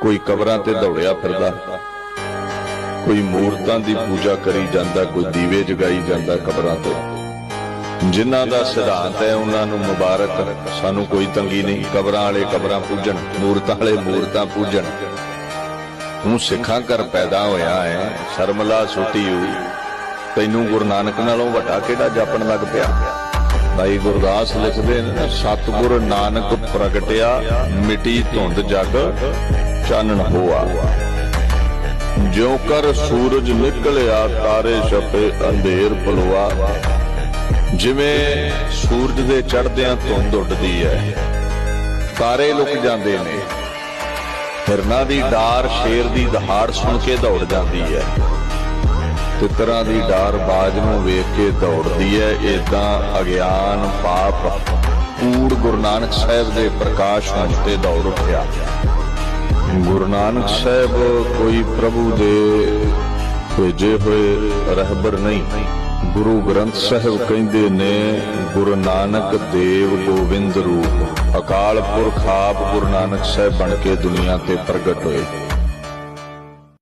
ਕੋਈ ਕਬਰਾਂ ਤੇ ਦੌੜਿਆ ਫਿਰਦਾ, ਕੋਈ ਮੂਰਤਾਂ ਦੀ ਪੂਜਾ ਕਰੀ ਜਾਂਦਾ, ਕੋਈ ਦੀਵੇ ਜਗਾਈ ਜਾਂਦਾ ਕਬਰਾਂ ਤੇ। ਜਿਨ੍ਹਾਂ ਦਾ ਸਿਧਾਂਤ ਹੈ, ਉਹਨਾਂ ਨੂੰ ਮੁਬਾਰਕ, ਸਾਨੂੰ ਕੋਈ ਤੰਗੀ ਨਹੀਂ, ਕਬਰਾਂ ਵਾਲੇ ਕਬਰਾਂ ਪੂਜਣ, ਮੂਰਤਾਂ ਵਾਲੇ ਮੂਰਤਾਂ ਪੂਜਣ। ਤੂੰ ਸਿੱਖਾਂ ਘਰ ਪੈਦਾ ਹੋਇਆ ਹੈ, ਸ਼ਰਮਲਾ ਸੁੱਟੀ ਹੋਈ, ਤੈਨੂੰ ਗੁਰੂ ਨਾਨਕ ਨਾਲੋਂ ਵੱਡਾ ਕਿਹੜਾ ਜਾਪਣ ਲੱਗ ਪਿਆ? ਭਾਈ ਗੁਰਦਾਸ ਲਿਖਦੇ ਨੇ ਨਾ, ਸਤਿਗੁਰ ਨਾਨਕ ਪ੍ਰਗਟਿਆ ਮਿਟੀ ਧੁੰਦ ਜਗ ਚਾਨਣ ਹੋਆ ਜਿਉ ਕਰ ਸੂਰਜ ਨਿਕਲਿਆ ਤਾਰੇ ਛਪੇ ਅੰਧੇਰ ਪਲਵਾ ਜਿਵੇਂ ਸੂਰਜ ਦੇ ਚੜ੍ਹਦਿਆਂ ਧੁੰਦ ਉੱਡਦੀ ਹੈ ਤਾਰੇ ਲੁਕ ਜਾਂਦੇ ਨੇ। ਹਿਰਨਾਂ ਦੀ ਡਾਰ ਸ਼ੇਰ ਦੀ ਦਹਾੜ ਸੁਣ ਕੇ ਦੌੜ ਜਾਂਦੀ ਹੈ। ਤਿੱਤਰਾਂ ਦੀ ਡਾਰ ਬਾਜ ਨੂੰ ਵੇਖ ਕੇ ਦੌੜਦੀ ਹੈ ਏਦਾਂ ਅਗਿਆਨ ਪਾਪ ਕੂੜ ਗੁਰੂ ਨਾਨਕ ਸਾਹਿਬ ਦੇ ਪ੍ਰਕਾਸ਼ ਹੋਣ ਤੇ ਦੌੜ ਉੱਠਿਆ। ਗੁਰੂ ਨਾਨਕ ਸਾਹਿਬ ਕੋਈ ਪ੍ਰਭੂ ਦੇ ਭੇਜੇ ਹੋਏ ਰਹਿਬਰ ਨਹੀਂ। ਗੁਰੂ ਗ੍ਰੰਥ ਸਾਹਿਬ ਕਹਿੰਦੇ ਨੇ, ਗੁਰੂ ਨਾਨਕ ਦੇਵ ਗੋਬਿੰਦ ਰੂਪ, ਅਕਾਲ ਪੁਰਖ ਆਪ ਗੁਰੂ ਨਾਨਕ ਸਾਹਿਬ ਬਣ ਕੇ ਦੁਨੀਆ ਤੇ ਪ੍ਰਗਟ ਹੋਏ।